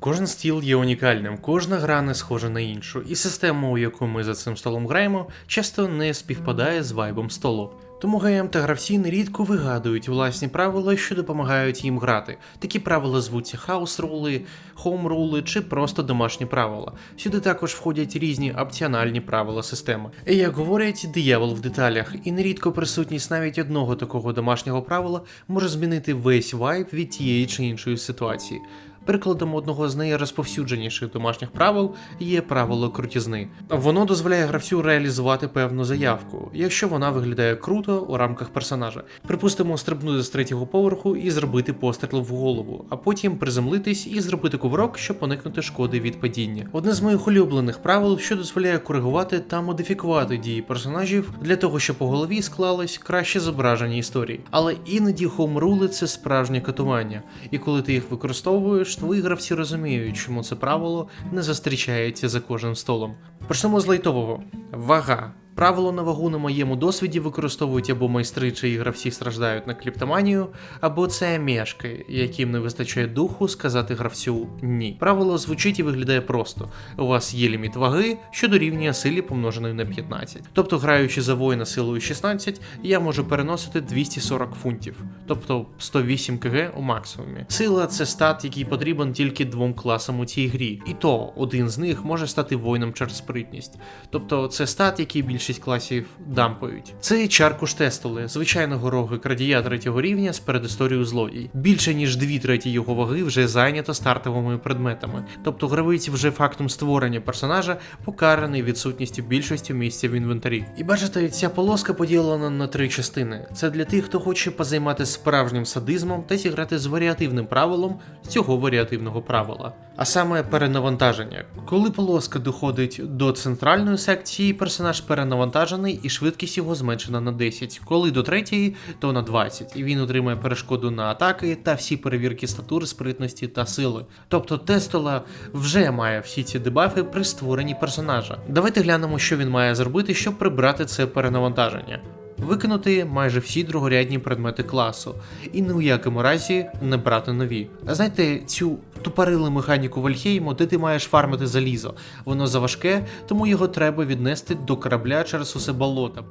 Кожен стіл є унікальним, кожна гра не схожа на іншу, і система, у яку ми за цим столом граємо, часто не співпадає з вайбом столу. Тому ГМ та гравці нерідко вигадують власні правила, що допомагають їм грати. Такі правила звуться хаус-рули, хоум-рули чи просто домашні правила. Сюди також входять різні опціональні правила системи. І як говорять, диявол в деталях, і нерідко присутність навіть одного такого домашнього правила може змінити весь вайб від тієї чи іншої ситуації. Прикладом одного з найрозповсюдженіших домашніх правил є правило крутізни. Воно дозволяє гравцю реалізувати певну заявку, якщо вона виглядає круто у рамках персонажа. Припустимо, стрибнути з третього поверху і зробити постріл в голову, а потім приземлитись і зробити кувырок, щоб уникнути шкоди від падіння. Одне з моїх улюблених правил, що дозволяє коригувати та модифікувати дії персонажів для того, щоб у голові склались краще зображені історії. Але іноді хоумрули це справжнє катування, і коли ти їх використовуєш, твої гравці розуміють, чому це правило не зустрічається за кожним столом. Почнемо з лайтового. Вага. Правило на вагу на моєму досвіді використовують або майстри, чиї гравці страждають на кліптоманію, або це мешки, яким не вистачає духу сказати гравцю ні. Правило звучить і виглядає просто: у вас є ліміт ваги, що дорівнює силі помноженої на 15. Тобто, граючи за воїна силою 16, я можу переносити 240 фунтів, тобто 108 кг у максимумі. Сила це стат, який потрібен тільки двом класам у цій грі, і то один з них може стати воїном через спритність. Тобто це стат, який більшість класів дампають. Це чаркуш тестули, звичайного рогик радія третього рівня з передісторією злодій. Більше ніж дві треті його ваги вже зайнято стартовими предметами. Тобто гравець вже фактом створення персонажа покараний відсутністю більшості місця в інвентарі. І бачите, ця полоска поділена на три частини. Це для тих, хто хоче позайматися справжнім садизмом та зіграти з варіативним правилом цього варіативного правила. А саме перенавантаження. Коли полоска доходить до центральної секції, персонаж перенавантажений і швидкість його зменшена на 10. Коли до третьої, то на 20, і він отримує перешкоду на атаки та всі перевірки статури, спритності та сили. Тобто Тестола вже має всі ці дебафи при створенні персонажа. Давайте глянемо, що він має зробити, щоб прибрати це перенавантаження. Викинути майже всі другорядні предмети класу, і ні у якому разі не брати нові. Знаєте, цю тупорилу механіку Вальхейму, де ти маєш фармити залізо. Воно заважке, тому його треба віднести до корабля через усе болото.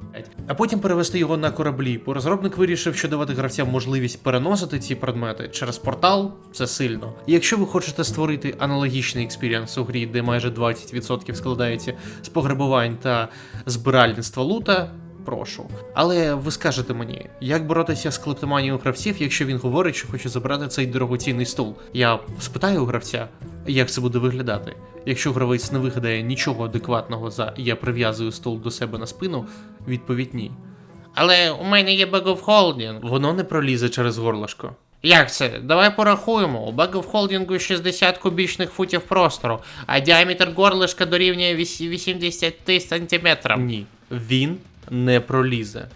А потім перевести його на кораблі, бо розробник вирішив, що давати гравцям можливість переносити ці предмети через портал це сильно. І якщо ви хочете створити аналогічний експіріанс у грі, де майже 20% складається з пограбувань та збиральництва лута прошу. Але ви скажете мені, як боротися з клептоманією гравців, якщо він говорить, що хоче забрати цей дорогоцінний стул? Я спитаю у гравця, як це буде виглядати. Якщо гравець не вигадає нічого адекватного за я прив'язую стул до себе на спину, відповідь ні. Але у мене є Holding. Воно не пролізе через горлышко. Як це? Давай порахуємо. У Holding 60 кубічних футів простору, а діаметр горлишка дорівнює віс- 80 сантиметрам. Ні, він не пролізе.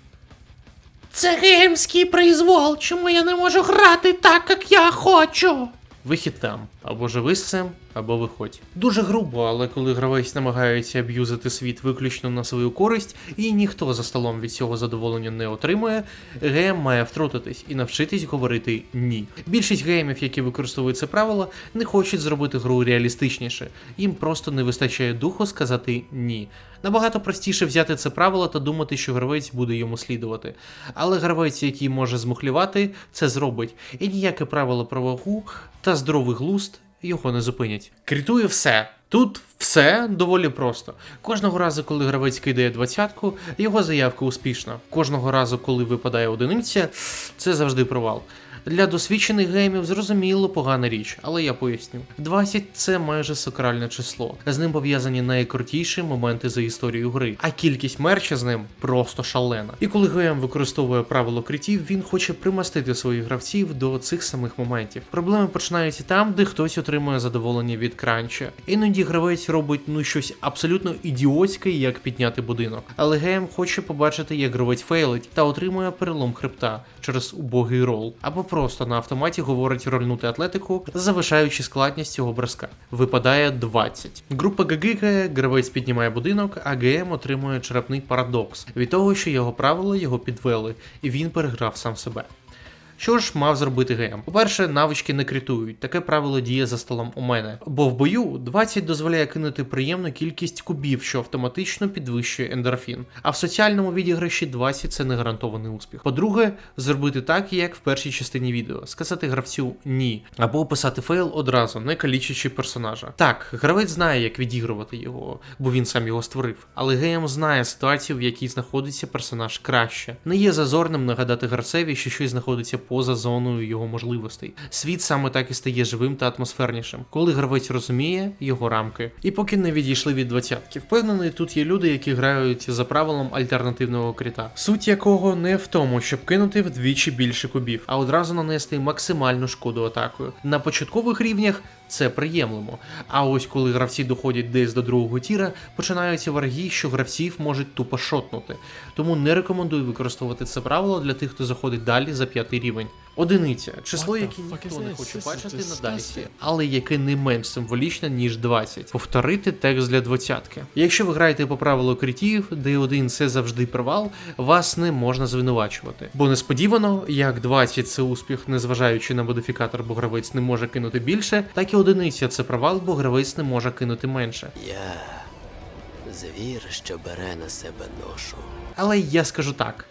Це геймський призвол, Чому я не можу грати так, як я хочу? Вихід там. Або живи з цим, або виходь. Дуже грубо, але коли гравець намагається аб'юзити світ виключно на свою користь, і ніхто за столом від цього задоволення не отримує, ГМ має втрутитись і навчитись говорити ні. Більшість геймів, які використовують це правило, не хочуть зробити гру реалістичніше. Їм просто не вистачає духу сказати ні. Набагато простіше взяти це правило та думати, що гравець буде йому слідувати. Але гравець, який може змухлювати, це зробить. І ніяке правило про вагу та здоровий глузд його не зупинять. Крітує все. Тут все доволі просто. Кожного разу, коли гравець кидає двадцятку, його заявка успішна. Кожного разу, коли випадає одиниця, це завжди провал. Для досвідчених геймів зрозуміло погана річ, але я поясню. 20 це майже сакральне число. З ним пов'язані найкрутіші моменти за історію гри, а кількість мерча з ним просто шалена. І коли ГМ використовує правило критів, він хоче примастити своїх гравців до цих самих моментів. Проблеми починаються там, де хтось отримує задоволення від кранча. Іноді гравець робить ну щось абсолютно ідіотське, як підняти будинок. Але ГМ хоче побачити, як гравець фейлить та отримує перелом хребта через убогий рол, або просто на автоматі говорить рольнути атлетику, завишаючи складність цього броска. Випадає 20. Група гигикає, гравець піднімає будинок, а ГМ отримує черепний парадокс від того, що його правила його підвели, і він переграв сам себе. Що ж мав зробити ГМ? По-перше, навички не критують. Таке правило діє за столом у мене. Бо в бою 20 дозволяє кинути приємну кількість кубів, що автоматично підвищує ендорфін. А в соціальному відіграші 20 це не гарантований успіх. По-друге, зробити так, як в першій частині відео: сказати гравцю ні, або описати фейл одразу, не калічачи персонажа. Так, гравець знає, як відігрувати його, бо він сам його створив. Але ГМ знає ситуацію, в якій знаходиться персонаж краще. Не є зазорним нагадати гравцеві, що щось знаходиться поза зоною його можливостей. Світ саме так і стає живим та атмосфернішим, коли гравець розуміє його рамки. І поки не відійшли від двадцятки, впевнений, тут є люди, які грають за правилом альтернативного кріта, суть якого не в тому, щоб кинути вдвічі більше кубів, а одразу нанести максимальну шкоду атакою. На початкових рівнях це приємливо. А ось коли гравці доходять десь до другого тіра, починаються варги, що гравців можуть тупо шотнути. Тому не рекомендую використовувати це правило для тих, хто заходить далі за п'ятий рівень. Одиниця число, яке ніхто не хоче бачити на дайсі, але яке не менш символічне, ніж 20. Повторити текст для двадцятки. Якщо ви граєте по правилу критів, де один це завжди провал, вас не можна звинувачувати. Бо несподівано, як 20 це успіх, незважаючи на модифікатор, бо гравець не може кинути більше, так і одиниця це провал, бо гравець не може кинути менше. Я звір, що бере на себе ношу. Але я скажу так.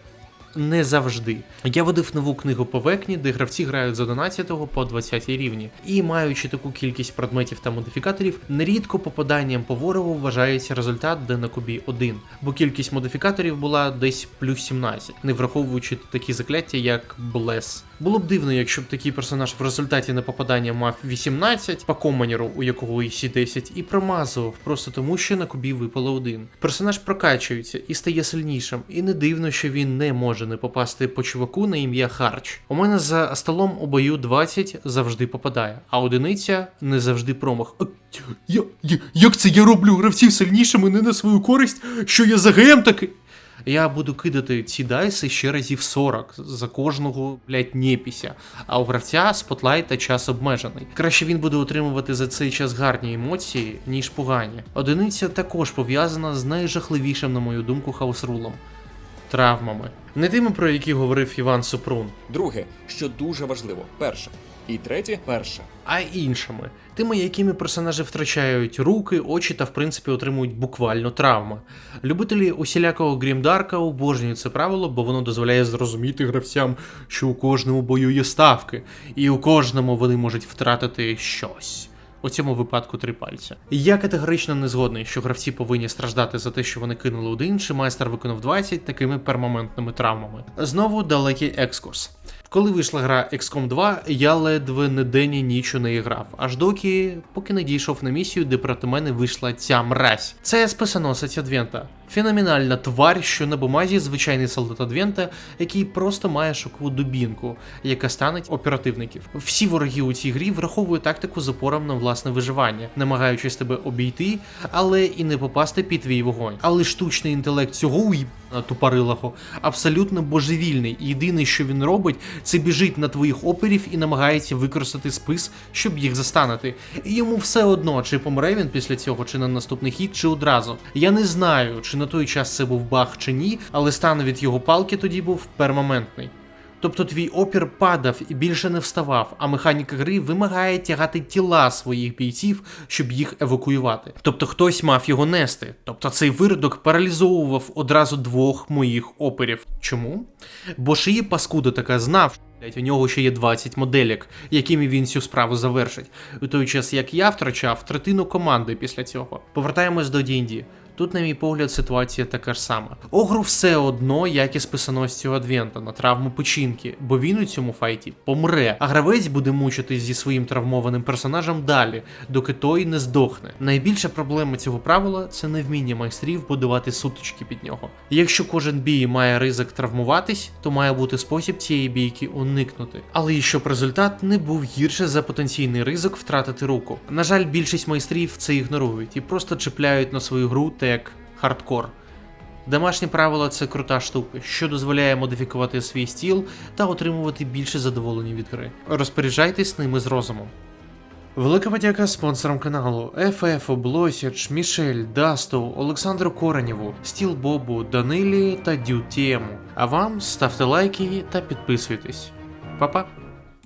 Не завжди. Я водив нову книгу по векні, де гравці грають з 11 по 20 рівні. І маючи таку кількість предметів та модифікаторів, нерідко попаданням по ворогу вважається результат, де на кубі 1, бо кількість модифікаторів була десь плюс 17, не враховуючи такі закляття, як Блес. Було б дивно, якщо б такий персонаж в результаті непопадання мав 18 по команіру, у якого і 10, і промазував просто тому, що на кубі випало один. Персонаж прокачується і стає сильнішим, і не дивно, що він не може не попасти по чуваку на ім'я Харч. У мене за столом у бою 20 завжди попадає, а одиниця не завжди промах. А, Я, я, як це я роблю гравців сильнішими не на свою користь, що я за ГМ таки. Я буду кидати ці дайси ще разів 40 за кожного, блядь, непіся. А у гравця спотлайта час обмежений. Краще він буде отримувати за цей час гарні емоції, ніж погані. Одиниця також пов'язана з найжахливішим, на мою думку, хаусрулом травмами. Не тими, про які говорив Іван Супрун, Друге, що дуже важливо, перше. І третє, перше. а іншими, тими, якими персонажі втрачають руки, очі та в принципі отримують буквально травми. Любителі усілякого грімдарка обожнюють це правило, бо воно дозволяє зрозуміти гравцям, що у кожному бою є ставки, і у кожному вони можуть втратити щось. У цьому випадку три пальця. Я категорично не згодний, що гравці повинні страждати за те, що вони кинули один, чи майстер виконав 20 такими пермаментними травмами. Знову далекий екскурс. Коли вийшла гра XCOM 2, я ледве не день і ніч у неї грав, аж доки поки не дійшов на місію, де проти мене вийшла ця мразь. Це списоносець Адвента. Феноменальна тварь, що на бумазі звичайний солдат Адвента, який просто має шокову дубінку, яка станеть оперативників. Всі вороги у цій грі враховують тактику з опором на власне виживання, намагаючись тебе обійти, але і не попасти під твій вогонь. Але штучний інтелект цього уїбана тупорилого абсолютно божевільний. Єдине, що він робить, це біжить на твоїх оперів і намагається використати спис, щоб їх застанути. І йому все одно, чи помре він після цього, чи на наступний хід, чи одразу. Я не знаю, чи на той час це був баг чи ні, але стан від його палки тоді був пермоментний. Тобто твій опір падав і більше не вставав, а механіка гри вимагає тягати тіла своїх бійців, щоб їх евакуювати. Тобто хтось мав його нести. Тобто цей виродок паралізовував одразу двох моїх оперів. Чому? Бо її паскуда така знав. що, блядь, У нього ще є 20 моделек, якими він цю справу завершить. У той час як я втрачав третину команди після цього. Повертаємось до D&D. Тут, на мій погляд, ситуація така ж сама. Огру все одно, як і з писаносцю Адвента на травму печінки, бо він у цьому файті помре, а гравець буде мучитись зі своїм травмованим персонажем далі, доки той не здохне. Найбільша проблема цього правила це невміння майстрів будувати сутички під нього. Якщо кожен бій має ризик травмуватись, то має бути спосіб цієї бійки уникнути. Але і щоб результат не був гірше за потенційний ризик втратити руку. На жаль, більшість майстрів це ігнорують і просто чіпляють на свою гру як хардкор. Домашні правила це крута штука, що дозволяє модифікувати свій стіл та отримувати більше задоволення від гри. Розпоряджайтесь ними з розумом. Велика подяка спонсорам каналу FF, Блосіч, Мішель, Дасту, Олександру Коренєву, Стіл Бобу, Данилі та Дю Тєму. А вам ставте лайки та підписуйтесь. Па-па!